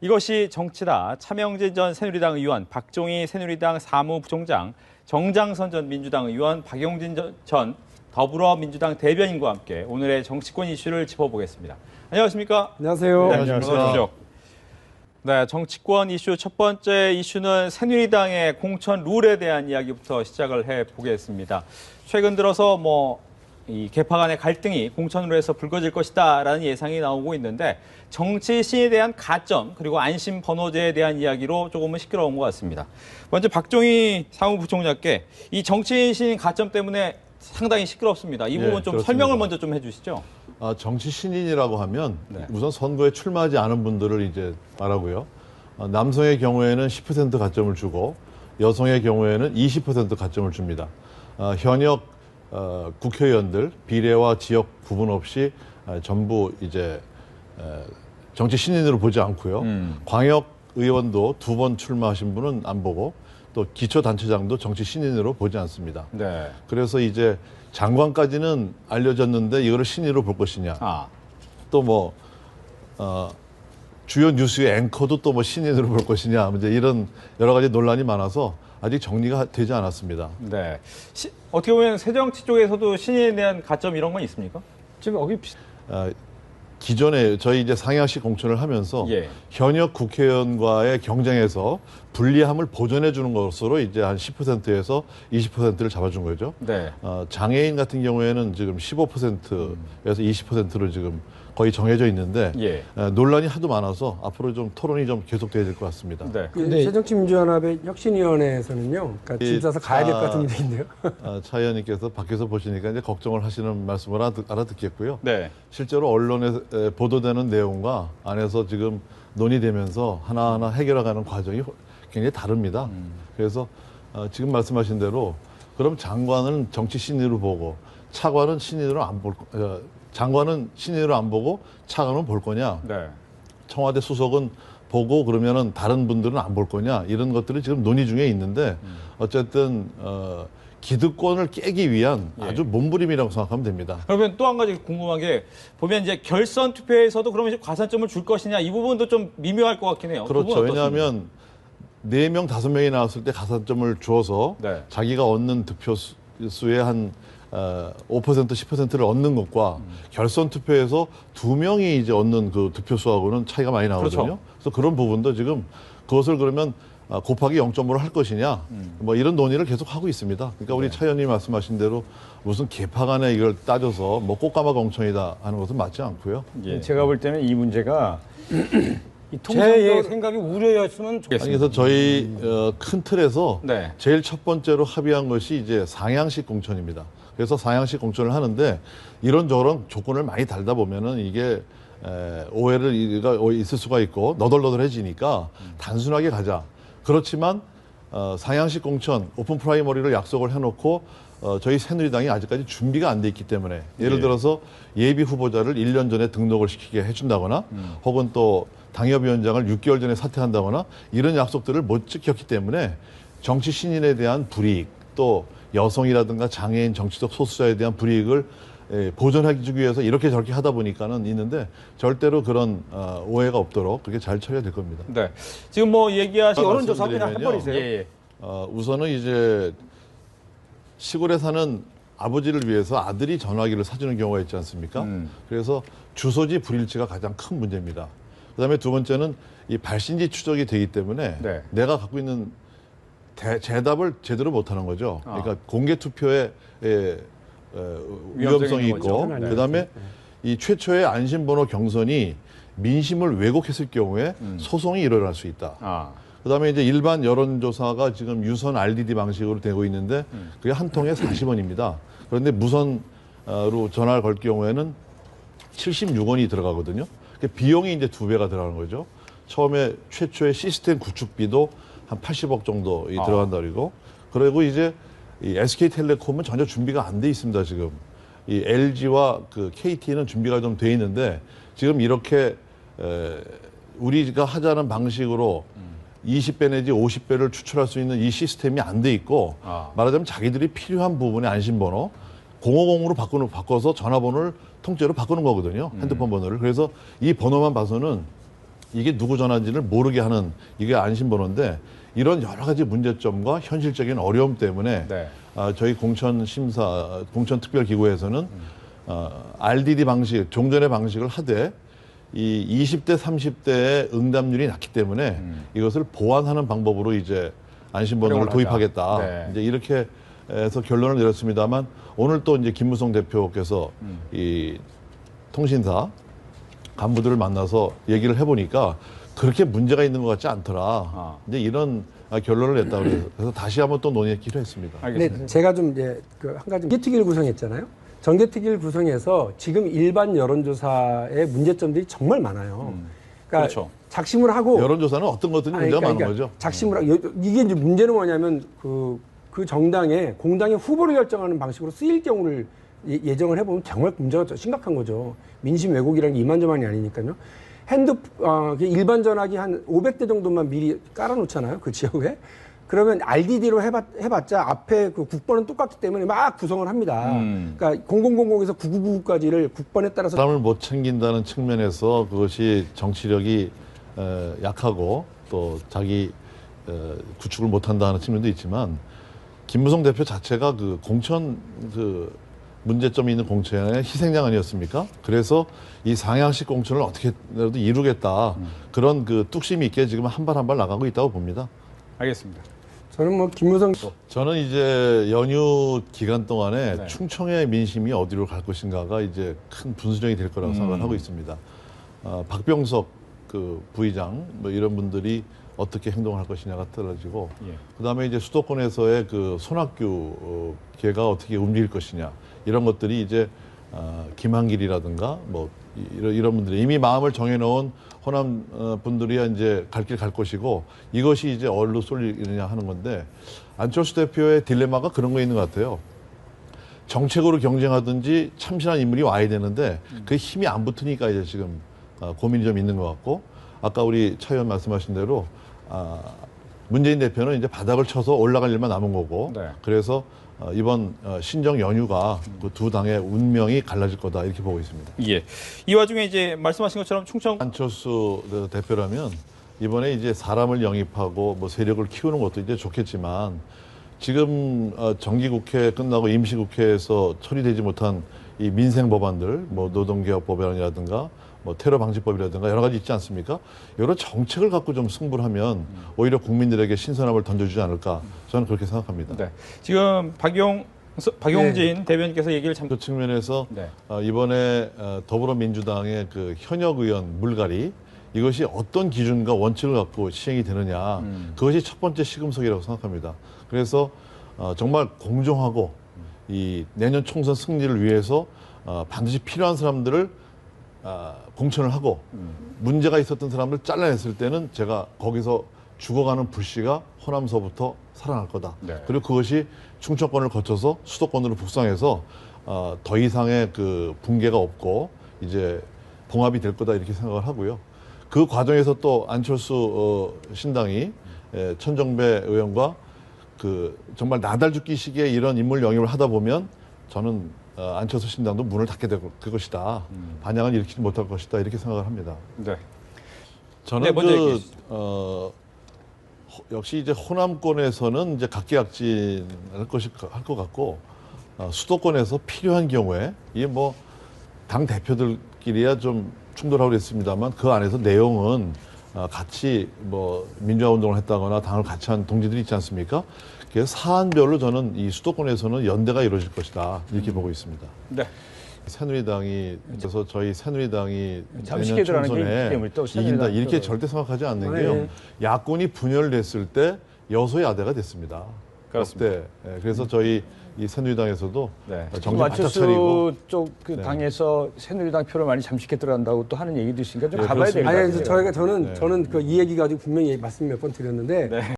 이것이 정치다. 차명진 전 새누리당 의원, 박종희 새누리당 사무부총장, 정장선 전 민주당 의원, 박용진 전- 전 더불어민주당 대변인과 함께 오늘의 정치권 이슈를 짚어보겠습니다. 안녕하십니까? 안녕하세요. 네, 안녕하세요. 네, 정치권 이슈 첫 번째 이슈는 새누리당의 공천 룰에 대한 이야기부터 시작을 해 보겠습니다. 최근 들어서 뭐 이 개파 간의 갈등이 공천으로 해서 불거질 것이다라는 예상이 나오고 있는데 정치 신에 대한 가점 그리고 안심 번호제에 대한 이야기로 조금은 시끄러운 것 같습니다. 먼저 박종희 사무부총장께 이 정치 신 가점 때문에 상당히 시끄럽습니다. 이 예, 부분 좀 그렇습니다. 설명을 먼저 좀 해주시죠. 아, 정치 신인이라고 하면 네. 우선 선거에 출마하지 않은 분들을 이제 말하고요. 어, 남성의 경우에는 10% 가점을 주고 여성의 경우에는 20% 가점을 줍니다. 어, 현역 어, 국회의원들 비례와 지역 구분 없이 어, 전부 이제 에, 정치 신인으로 보지 않고요. 음. 광역 의원도 두 번 출마하신 분은 안 보고 또 기초단체장도 정치 신인으로 보지 않습니다. 네. 그래서 이제 장관까지는 알려졌는데 이거를 신인으로 볼 것이냐. 아, 또 뭐, 어, 주요 뉴스의 앵커도 또 뭐 신인으로 볼 것이냐. 이제 이런 여러 가지 논란이 많아서 아직 정리가 되지 않았습니다. 네. 시- 어떻게 보면 새정치 쪽에서도 신인에 대한 가점 이런 건 있습니까? 지금 여기 비- 어, 기존에 저희 이제 상향식 공천을 하면서 예. 현역 국회의원과의 경쟁에서 불리함을 보존해 주는 것으로 이제 한 10%에서 20%를 잡아준 거죠. 네. 어, 장애인 같은 경우에는 지금 15%에서 20%로 지금 거의 정해져 있는데 예. 어, 논란이 하도 많아서 앞으로 좀 토론이 좀 계속돼야 될 것 같습니다. 네. 그 네. 새정치민주연합의 혁신위원회에서는요, 그러니까 이- 짐 싸서 가야 될것 아. 같은 데 있네요. 어, 차 의원님께서 밖에서 보시니까 이제 걱정을 하시는 말씀을 알아듣, 알아듣겠고요. 네. 실제로 언론에 에, 보도되는 내용과 안에서 지금 논의되면서 하나하나 해결해가는 과정이 호- 굉장히 다릅니다. 그래서 어, 지금 말씀하신 대로 그럼 장관은 정치 신인으로 보고 차관은 신인으로 안 볼, 어, 장관은 신인으로 안 보고 차관은 볼 거냐? 네. 청와대 수석은 보고 그러면은 다른 분들은 안 볼 거냐 이런 것들이 지금 논의 중에 있는데 어쨌든 어, 기득권을 깨기 위한 예. 아주 몸부림이라고 생각하면 됩니다. 그러면 또 한 가지 궁금한 게 보면 이제 결선 투표에서도 그러면 이제 과산점을 줄 것이냐 이 부분도 좀 미묘할 것 같긴 해요. 그 그렇죠. 왜냐하면 네 명 다섯 명이 나왔을 때 가산점을 주어서 네. 자기가 얻는 득표 수- 수의 한 어, 5% 10%를 얻는 것과 음. 결선 투표에서 두 명이 이제 얻는 그 득표 수하고는 차이가 많이 나거든요. 그렇죠. 그래서 그런 부분도 지금 그것을 그러면 아, 곱하기 0.5로 할 것이냐 음. 뭐 이런 논의를 계속 하고 있습니다. 그러니까 네. 우리 차 의원님 말씀하신 대로 무슨 개파 간에 이걸 따져서 뭐 꽃가마 공천이다 하는 것은 맞지 않고요. 예. 제가 볼 때는 이 문제가 이제제 생각이 우려였으면 좋 아니, 그래서 저희 어, 큰 틀에서 네. 제일 첫 번째로 합의한 것이 이제 상향식 공천입니다. 그래서 상향식 공천을 하는데 이런저런 조건을 많이 달다 보면은 이게 에, 오해를 이가 있을 수가 있고 너덜너덜해지니까 단순하게 가자. 그렇지만 어, 상향식 공천 오픈 프라이머리를 약속을 해놓고 어, 저희 새누리당이 아직까지 준비가 안 돼 있기 때문에 예를 예. 들어서 예비 후보자를 1년 전에 등록을 시키게 해준다거나 혹은 또 당협위원장을 6개월 전에 사퇴한다거나 이런 약속들을 못 지켰기 때문에 정치 신인에 대한 불이익 또 여성이라든가 장애인 정치적 소수자에 대한 불이익을 에, 보존하기 위해서 이렇게 저렇게 하다 보니까는 있는데 절대로 그런 어, 오해가 없도록 그렇게 잘 처리가 될 겁니다. 네. 지금 뭐 얘기하신 여론조사 그냥. 해버리세요. 예, 예. 어, 우선은 이제 시골에 사는 아버지를 위해서 아들이 전화기를 사주는 경우가 있지 않습니까? 음. 그래서 주소지 불일치가 가장 큰 문제입니다. 그다음에 두 번째는 이 발신지 추적이 되기 때문에 네. 내가 갖고 있는 대, 대답을 제대로 못하는 거죠. 아. 그러니까 공개 투표에 에, 에, 위험성이 위험성이 거죠. 있고 네. 그다음에 이 최초의 안심번호 경선이 민심을 왜곡했을 경우에 음. 소송이 일어날 수 있다. 아. 그다음에 이제 일반 여론조사가 지금 유선 RDD 방식으로 되고 있는데 그게 한 통에 40원입니다. 그런데 무선으로 전화를 걸 경우에는 76원이 들어가거든요. 그 비용이 이제 두 배가 들어가는 거죠. 처음에 최초의 시스템 구축비도 한 80억 정도 이 아. 들어간다 그리고 그리고 이제 이 SK텔레콤은 전혀 준비가 안 돼 있습니다 지금. 이 LG와 그 KT는 준비가 좀 돼 있는데 지금 이렇게 에, 우리가 하자는 방식으로 20배 내지 50배를 추출할 수 있는 이 시스템이 안 돼 있고 아. 말하자면 자기들이 필요한 부분의 안심번호 050으로 바꾸는 바꿔서 전화번호를 통째로 바꾸는 거거든요. 핸드폰 번호를. 그래서 이 번호만 봐서는 이게 누구 전화인지를 모르게 하는 이게 안심번호인데 이런 여러 가지 문제점과 현실적인 어려움 때문에 네. 아, 저희 공천 심사 공천 특별 기구에서는 어, RDD 방식 종전의 방식을 하되 이 20대 30대의 응답률이 낮기 때문에 이것을 보완하는 방법으로 이제 안심번호를. 도입하겠다. 네. 이제 이렇게 해서 결론을 내렸습니다만 오늘 또 이제 김무성 대표께서 이 통신사 간부들을 만나서 얘기를 해보니까 그렇게 문제가 있는 것 같지 않더라. 아. 이제 이런 아, 결론을 냈다 그래서 그래서 다시 한번 또 논의하기로 했습니다. 알겠습니다. 근데 제가 좀 이제 그 한 가지 전개특위를 구성했잖아요. 전개특위를 구성해서 지금 일반 여론조사의 문제점들이 정말 많아요. 그러니까 그렇죠. 작심을 하고 여론조사는 어떤 아니, 문제가 그러니까 많은 거죠. 작심을 하고 여- 이게 이제 문제는 뭐냐면 그, 그 정당의 공당의 후보를 결정하는 방식으로 쓰일 경우를 예- 예정을 해보면 정말 문제가 더 심각한 거죠. 민심 왜곡이라는 게 이만저만이 아니니까요. 핸드 어, 그 일반 전화기 한 500대 정도만 미리 깔아놓잖아요. 그 지역에. 그러면 RDD로 해봤, 해봤자 앞에 그 국번은 똑같기 때문에 막 구성을 합니다. 음. 그러니까 0000에서 9999까지를 국번에 따라서 사람을 못 챙긴다는 측면에서 그것이 정치력이 에, 약하고 또 자기 에, 구축을 못한다는 측면도 있지만 김무성 대표 자체가 그 공천 그 문제점이 있는 공천의 희생양 아니었습니까? 그래서 이 상향식 공천을 어떻게라도 이루겠다 그런 그 뚝심이 있게 지금 한 발 한 발 나가고 있다고 봅니다. 알겠습니다. 저는 뭐 김무성 저는 이제 연휴 기간 동안에 네. 충청의 민심이 어디로 갈 것인가가 이제 큰 분수령이 될 거라고 음. 생각을 하고 있습니다. 아, 박병석 그 부의장 뭐 이런 분들이 어떻게 행동을 할 것이냐가 떨어지고 예. 그다음에 이제 수도권에서의 그 손학규 어, 걔가 어떻게 움직일 것이냐 이런 것들이 이제 아, 김한길이라든가 뭐 이- 이런 이런 분들이 이미 마음을 정해놓은 호남 어, 분들이 이제 갈 길 갈 것이고 이것이 이제 어디로 쏠리느냐 하는 건데 안철수 대표의 딜레마가 그런 거 있는 것 같아요. 정책으로 경쟁하든지 참신한 인물이 와야 되는데 그 힘이 안 붙으니까 이제 지금 어, 고민이 좀 있는 것 같고 아까 우리 차 의원 말씀하신 대로 아, 문재인 대표는 이제 바닥을 쳐서 올라갈 일만 남은 거고 네. 그래서 어, 이번 어, 신정 연휴가 그 두 당의 운명이 갈라질 거다 이렇게 보고 있습니다. 예. 이 와중에 이제 말씀하신 것처럼 충청 안철수 그 대표라면 이번에 이제 사람을 영입하고 뭐 세력을 키우는 것도 이제 좋겠지만 지금 어, 정기국회 끝나고 임시국회에서 처리되지 못한 이 민생 법안들 뭐 노동개혁 법안이라든가 뭐 테러 방지법이라든가 여러 가지 있지 않습니까? 여러 정책을 갖고 좀 승부를 하면 오히려 국민들에게 신선함을 던져주지 않을까 저는 그렇게 생각합니다. 네. 지금 박용 박용진 대변인께서 얘기를 참 그 측면에서 네. 어, 이번에 어, 더불어민주당의 그 현역 의원 물갈이 이것이 어떤 기준과 원칙을 갖고 시행이 되느냐 음. 그것이 첫 번째 시금석이라고 생각합니다. 그래서 어, 정말 공정하고 이 내년 총선 승리를 위해서 어, 반드시 필요한 사람들을 아, 공천을 하고 음. 문제가 있었던 사람을 잘라냈을 때는 제가 거기서 죽어가는 불씨가 호남서부터 살아날 거다. 네. 그리고 그것이 충청권을 거쳐서 수도권으로 북상해서 어, 더 이상의 그 붕괴가 없고 이제 봉합이 될 거다 이렇게 생각을 하고요. 그 과정에서 또 안철수 어, 신당이 에, 천정배 의원과 그 정말 나달 죽기식의 이런 인물 영입을 하다 보면 저는 어, 안철수 신당도 문을 닫게 될 것이다. 반향을 일으키지 못할 것이다 이렇게 생각을 합니다. 네. 저는 네, 그. 어, 호- 역시 이제 호남권에서는 이제 각계각진할 것이 할 것 같고 어, 수도권에서 필요한 경우에 이게 뭐 당 대표들끼리야 좀 충돌하고 그랬습니다만 그 안에서 내용은 어, 같이 뭐 민주화 운동을 했다거나 당을 같이 한 동지들이 있지 않습니까? 그래서 사안별로 저는 이 수도권에서는 연대가 이루어질 것이다 이렇게 보고 있습니다. 네. 새누리당이 그래서 저희 새누리당이 잠시 내년 총선에 이긴다 이렇게 또- 절대 생각하지 않는 네. 게요. 야권이 분열됐을 때 여소야대가 됐습니다. 그렇습니다. 그때 예, 그래서 저희 이 새누리당에서도 네. 정신 바짝 차리고 쪽그 네. 당에서 새누리당 표를 많이 잠식해 들어간다고 또 하는 얘기도 있으니까 좀 네, 가봐야 될것 그렇습니다. 같아요. 아니, 저희가 저는 네. 저는 그 이 얘기 가지고 분명히 말씀 몇 번 드렸는데